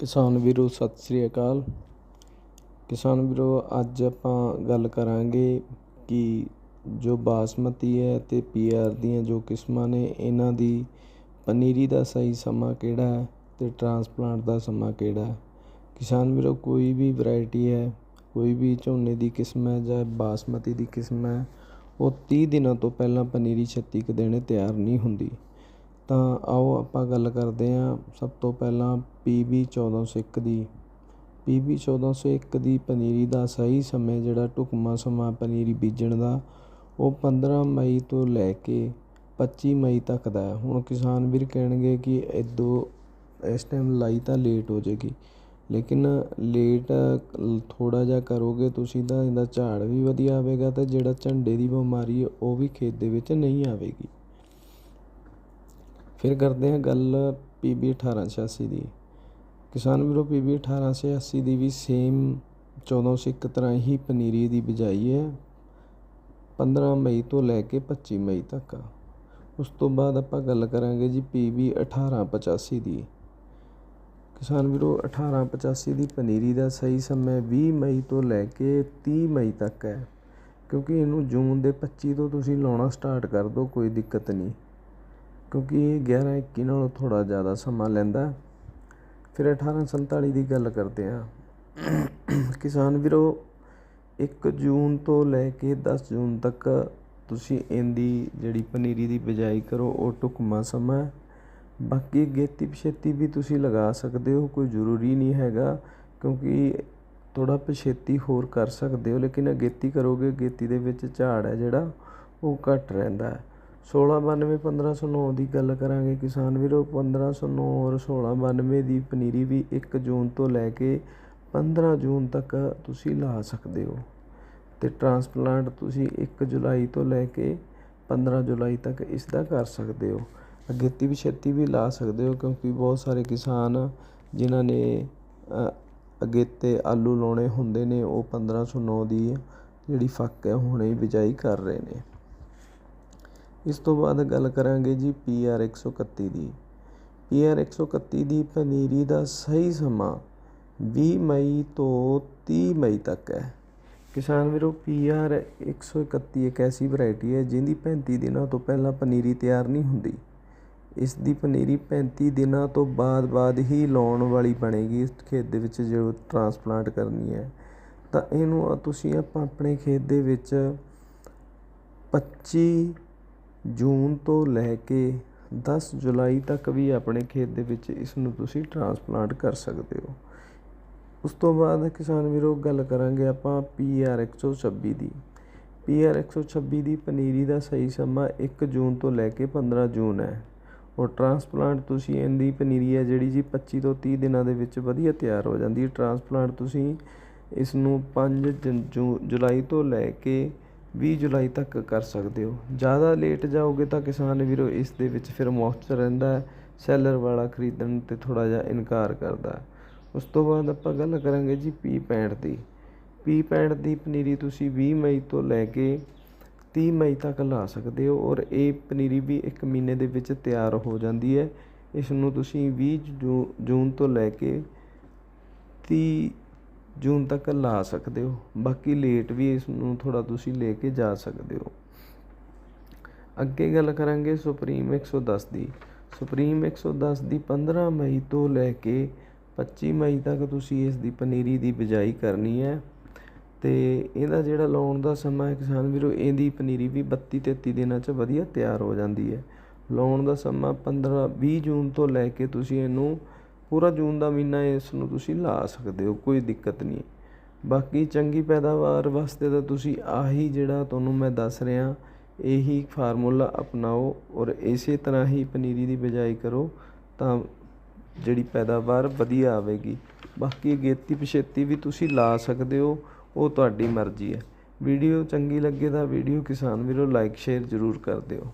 ਕਿਸਾਨ ਵੀਰੋ, ਸਤਿ ਸ੍ਰੀ ਅਕਾਲ। ਕਿਸਾਨ ਵੀਰੋ, ਅੱਜ ਆਪਾਂ ਗੱਲ ਕਰਾਂਗੇ ਕਿ ਜੋ ਬਾਸਮਤੀ ਹੈ ਤੇ ਪੀਆਰ ਦੀਆਂ ਜੋ ਕਿਸਮਾਂ ਨੇ, ਇਹਨਾਂ ਦੀ ਪਨੀਰੀ ਦਾ ਸਹੀ ਸਮਾਂ ਕਿਹੜਾ ਹੈ ਤੇ ਟਰਾਂਸਪਲਾਂਟ ਦਾ ਸਮਾਂ ਕਿਹੜਾ ਹੈ? ਕਿਸਾਨ ਵੀਰੋ, ਕੋਈ ਵੀ ਵੈਰਾਈਟੀ ਹੈ, ਕੋਈ ਵੀ ਝੋਨੇ ਦੀ ਕਿਸਮ ਹੈ ਜਾਂ ਬਾਸਮਤੀ ਦੀ ਕਿਸਮ ਹੈ, ਉਹ 30 ਦਿਨਾਂ ਤੋਂ ਪਹਿਲਾਂ ਪਨੀਰੀ 36 ਕੁ ਦਿਨ ਤਿਆਰ ਨਹੀਂ ਹੁੰਦੀ। ਤਾਂ ਆਓ ਆਪਾਂ ਗੱਲ ਕਰਦੇ ਹਾਂ ਸਭ ਤੋਂ ਪਹਿਲਾਂ ਪੀ ਬੀ ਚੌਦਾਂ ਸੌ ਇੱਕ ਦੀ। ਪੀ ਬੀ ਚੌਦਾਂ ਸੌ ਇੱਕ ਦੀ ਪਨੀਰੀ ਦਾ ਸਹੀ ਸਮੇਂ ਜਿਹੜਾ ਢੁਕਵਾਂ ਸਮਾਂ ਪਨੀਰੀ ਬੀਜਣ ਦਾ, ਉਹ 15 ਮਈ ਤੋਂ ਲੈ ਕੇ 25 ਮਈ ਤੱਕ ਦਾ ਹੈ। ਹੁਣ ਕਿਸਾਨ ਵੀਰ ਕਹਿਣਗੇ ਕਿ ਇਦੋਂ ਇਸ ਟਾਈਮ ਲਾਈ ਤਾਂ ਲੇਟ ਹੋ ਜਾਏਗੀ, ਲੇਕਿਨ ਲੇਟ ਥੋੜਾ ਜਿਹਾ ਕਰੋਗੇ ਤੁਸੀਂ ਤਾਂ ਇਹਦਾ ਝਾੜ ਵੀ ਵਧੀਆ ਆਵੇਗਾ ਤੇ ਜਿਹੜਾ ਝੰਡੇ ਦੀ ਬਿਮਾਰੀ ਉਹ ਵੀ ਖੇਤ ਦੇ ਵਿੱਚ ਨਹੀਂ ਆਵੇਗੀ। ਫਿਰ ਕਰਦੇ ਹਾਂ ਗੱਲ ਪੀਬੀ 1886 ਦੀ। ਕਿਸਾਨ ਵੀਰੋ ਪੀਬੀ 1886 ਦੀ ਵੀ ਸੇਮ 1401 ਤਰ੍ਹਾਂ ਹੀ ਪਨੀਰੀ ਦੀ ਬਿਜਾਈ ਹੈ। 15 ਮਈ ਤੋਂ ਲੈ ਕੇ 25 ਮਈ ਤੱਕ। ਉਸ ਤੋਂ ਬਾਅਦ ਆਪਾਂ ਗੱਲ ਕਰਾਂਗੇ ਜੀ ਪੀਬੀ 1885 ਦੀ। ਕਿਸਾਨ ਵੀਰੋ 1885 ਦੀ ਪਨੀਰੀ ਦਾ ਸਹੀ ਸਮਾਂ 20 ਮਈ ਤੋਂ ਲੈ ਕੇ 30 ਮਈ ਤੱਕ ਹੈ। ਕਿਉਂਕਿ ਇਹਨੂੰ ਜੂਨ ਦੇ 25 ਤੋਂ ਤੁਸੀਂ ਲਾਉਣਾ ਸਟਾਰਟ ਕਰ ਦਿਓ ਕੋਈ ਦਿੱਕਤ ਨਹੀਂ। ਕਿਉਂਕਿ ਇਹ 11 21 ਨਾਲੋਂ ਥੋੜਾ ਜ਼ਿਆਦਾ ਸਮਾਂ ਲੈਂਦਾ ਫਿਰ 1847 ਦੀ ਗੱਲ ਕਰਦੇ ਹਾਂ। ਕਿਸਾਨ ਵੀਰੋ 1 ਜੂਨ ਤੋਂ ਲੈ ਕੇ 10 ਜੂਨ ਤੱਕ ਤੁਸੀਂ ਇਹਦੀ ਜਿਹੜੀ ਪਨੀਰੀ ਦੀ ਬਿਜਾਈ ਕਰੋ, ਉਹ ਟੁਕਮਾ ਸਮਾਂ ਬਾਕੀ ਗੇਤੀ ਪਛੇਤੀ ਵੀ ਤੁਸੀਂ ਲਗਾ ਸਕਦੇ ਹੋ, ਕੋਈ ਜ਼ਰੂਰੀ ਨਹੀਂ ਹੈਗਾ, ਕਿਉਂਕਿ ਥੋੜਾ ਪਛੇਤੀ ਹੋਰ ਕਰ ਸਕਦੇ ਹੋ, ਲੇਕਿਨ ਅਗੇਤੀ ਕਰੋਗੇ ਗੇਤੀ ਦੇ ਵਿੱਚ ਝਾੜ ਹੈ ਜਿਹੜਾ, ਉਹ ਘੱਟ ਰਹਿੰਦਾ ਹੈ। 1692 1509 ਦੀ ਗੱਲ ਕਰਾਂਗੇ ਕਿਸਾਨ ਵੀਰੋ 1509 ਔਰ 1692 ਦੀ ਪਨੀਰੀ ਵੀ 1 ਜੂਨ ਤੋਂ ਲੈ ਕੇ 15 ਜੂਨ ਤੱਕ ਤੁਸੀਂ ਲਾ ਸਕਦੇ ਹੋ। ਤੇ ਟਰਾਂਸਪਲਾਂਟ ਤੁਸੀਂ 1 ਜੁਲਾਈ ਤੋਂ ਲੈ ਕੇ 15 ਜੁਲਾਈ ਤੱਕ ਇਸ ਦਾ ਕਰ ਸਕਦੇ ਹੋ। ਅਗੇਤੀ ਵੀ ਛੇਤੀ ਵੀ ਲਾ ਸਕਦੇ ਹੋ ਕਿਉਂਕਿ ਬਹੁਤ ਸਾਰੇ ਕਿਸਾਨ ਜਿਨ੍ਹਾਂ ਨੇ ਅਗੇਤੇ ਆਲੂ ਲਾਉਣੇ ਹੁੰਦੇ ਨੇ, ਉਹ 1509 ਦੀ ਜਿਹੜੀ ਫੱਕ ਹੈ, ਹੁਣੇ ਹੀ ਬਿਜਾਈ ਕਰ ਰਹੇ ਨੇ। ਇਸ ਤੋਂ ਬਾਅਦ ਗੱਲ ਕਰਾਂਗੇ ਜੀ ਪੀ ਆਰ 131 ਦੀ। ਪੀ ਆਰ 131 ਦੀ ਪਨੀਰੀ ਦਾ ਸਹੀ ਸਮਾਂ 20 ਮਈ ਤੋਂ 30 ਮਈ ਤੱਕ ਹੈ। ਕਿਸਾਨ ਵੀਰੋ, ਪੀ ਆਰ 131 ਇੱਕ ਐਸੀ ਵੈਰਾਈਟੀ ਹੈ ਜਿਹਦੀ 35 ਦਿਨਾਂ ਤੋਂ ਪਹਿਲਾਂ ਪਨੀਰੀ ਤਿਆਰ ਨਹੀਂ ਹੁੰਦੀ। ਇਸ ਦੀ ਪਨੀਰੀ 35 ਦਿਨਾਂ ਤੋਂ ਬਾਅਦ ਬਾਅਦ ਹੀ ਲਾਉਣ ਵਾਲੀ ਬਣੇਗੀ। ਇਸ ਖੇਤ ਦੇ ਵਿੱਚ ਜੋ ਟਰਾਂਸਪਲਾਂਟ ਕਰਨੀ ਹੈ, ਤਾਂ ਇਹਨੂੰ ਤੁਸੀਂ ਆਪਾਂ ਆਪਣੇ ਖੇਤ ਦੇ ਵਿੱਚ 25 ਜੂਨ ਤੋਂ ਲੈ ਕੇ ਦਸ ਜੁਲਾਈ ਤੱਕ ਵੀ ਆਪਣੇ ਖੇਤ ਦੇ ਵਿੱਚ ਇਸ ਨੂੰ ਤੁਸੀਂ ਟਰਾਂਸਪਲਾਂਟ ਕਰ ਸਕਦੇ ਹੋ। ਉਸ ਤੋਂ ਬਾਅਦ ਕਿਸਾਨ ਵੀਰੋ ਗੱਲ ਕਰਾਂਗੇ ਆਪਾਂ ਪੀ ਆਰ 126 ਦੀ। ਪੀ ਆਰ 126 ਦੀ ਪਨੀਰੀ ਦਾ ਸਹੀ ਸਮਾਂ 1 ਜੂਨ ਤੋਂ ਲੈ ਕੇ 15 ਜੂਨ ਹੈ। ਔਰ ਟਰਾਂਸਪਲਾਂਟ ਤੁਸੀਂ ਇਹਦੀ ਪਨੀਰੀ ਹੈ ਜਿਹੜੀ ਜੀ 25 ਤੋਂ 30 ਦਿਨਾਂ ਦੇ ਵਿੱਚ ਵਧੀਆ ਤਿਆਰ ਹੋ ਜਾਂਦੀ ਹੈ। ਟਰਾਂਸਪਲਾਂਟ ਤੁਸੀਂ ਇਸ ਨੂੰ 5 ਜੁਲਾਈ ਤੋਂ ਲੈ ਕੇ ਵੀਹ ਜੁਲਾਈ ਤੱਕ ਕਰ ਸਕਦੇ ਹੋ। ਜ਼ਿਆਦਾ ਲੇਟ ਜਾਓਗੇ ਤਾਂ ਕਿਸਾਨ ਵੀਰੋ ਇਸ ਦੇ ਵਿੱਚ ਫਿਰ ਮੌਸਚਰ ਰਹਿੰਦਾ ਹੈ ਸੈਲਰ ਵਾਲਾ ਖਰੀਦਣ ਤੇ ਥੋੜਾ ਜਿਹਾ ਇਨਕਾਰ ਕਰਦਾ ਹੈ। ਉਸ ਤੋਂ ਬਾਅਦ ਆਪਾਂ ਗੱਲ ਕਰਾਂਗੇ ਜੀ ਪੀ 65 ਦੀ। ਪੀ 65 ਦੀ ਪਨੀਰੀ ਤੁਸੀਂ 20 ਮਈ ਤੋਂ ਲੈ ਕੇ 30 ਮਈ ਤੱਕ ਲਾ ਸਕਦੇ ਹੋ ਔਰ ਇਹ ਪਨੀਰੀ ਵੀ 1 ਮਹੀਨੇ ਦੇ ਵਿੱਚ ਤਿਆਰ ਹੋ ਜਾਂਦੀ ਹੈ। ਇਸ ਨੂੰ ਤੁਸੀਂ 20 ਜੂਨ ਤੋਂ ਲੈ ਕੇ 30 ਜੂਨ ਤੱਕ ਲਾ ਸਕਦੇ ਹੋ। ਬਾਕੀ ਲੇਟ ਵੀ ਇਸ ਨੂੰ ਥੋੜਾ ਤੁਸੀਂ ਲੈ ਕੇ ਜਾ ਸਕਦੇ ਹੋ। ਅੱਗੇ ਗੱਲ ਕਰਾਂਗੇ ਸੁਪਰੀਮ 110 ਦੀ। ਸੁਪਰੀਮ 110 ਦੀ 15 ਮਈ ਤੋਂ ਲੈ ਕੇ 25 ਮਈ ਤੱਕ ਤੁਸੀਂ ਇਸ ਦੀ ਪਨੀਰੀ ਦੀ ਬਿਜਾਈ ਕਰਨੀ ਹੈ। ਤੇ ਇਹਦਾ ਜਿਹੜਾ ਲਾਉਣ ਦਾ ਸਮਾਂ ਹੈ ਕਿਸਾਨ ਵੀਰੋ, ਇਹਦੀ ਪਨੀਰੀ ਵੀ 32 33 ਦਿਨਾਂ 'ਚ ਵਧੀਆ ਤਿਆਰ ਹੋ ਜਾਂਦੀ ਹੈ। ਲਾਉਣ ਦਾ ਸਮਾਂ 15 20 ਜੂਨ ਤੋਂ ਲੈ ਕੇ ਤੁਸੀਂ ਇਹਨੂੰ ਪੂਰਾ ਜੂਨ ਦਾ ਮਹੀਨਾ ਇਸ ਨੂੰ ਤੁਸੀਂ ਲਾ ਸਕਦੇ ਹੋ, ਕੋਈ ਦਿੱਕਤ ਨਹੀਂ ਬਾਕੀ ਚੰਗੀ ਪੈਦਾਵਾਰ ਵਾਸਤੇ ਤਾਂ ਤੁਸੀਂ ਆਹੀ ਜਿਹੜਾ ਤੁਹਾਨੂੰ ਮੈਂ ਦੱਸ ਰਿਹਾ, ਇਹੀ ਫਾਰਮੂਲਾ ਅਪਣਾਓ ਔਰ ਇਸੇ ਤਰ੍ਹਾਂ ਹੀ ਪਨੀਰੀ ਦੀ ਬਿਜਾਈ ਕਰੋ ਤਾਂ ਜਿਹੜੀ ਪੈਦਾਵਾਰ ਵਧੀਆ ਆਵੇਗੀ। ਬਾਕੀ ਅਗੇਤੀ ਪਛੇਤੀ ਵੀ ਤੁਸੀਂ ਲਾ ਸਕਦੇ ਹੋ, ਉਹ ਤੁਹਾਡੀ ਮਰਜ਼ੀ ਹੈ। ਵੀਡੀਓ ਚੰਗੀ ਲੱਗੇ ਤਾਂ ਵੀਡੀਓ ਕਿਸਾਨ ਵੀਰੋ ਲਾਈਕ, ਸ਼ੇਅਰ ਜ਼ਰੂਰ ਕਰ ਦਿਓ।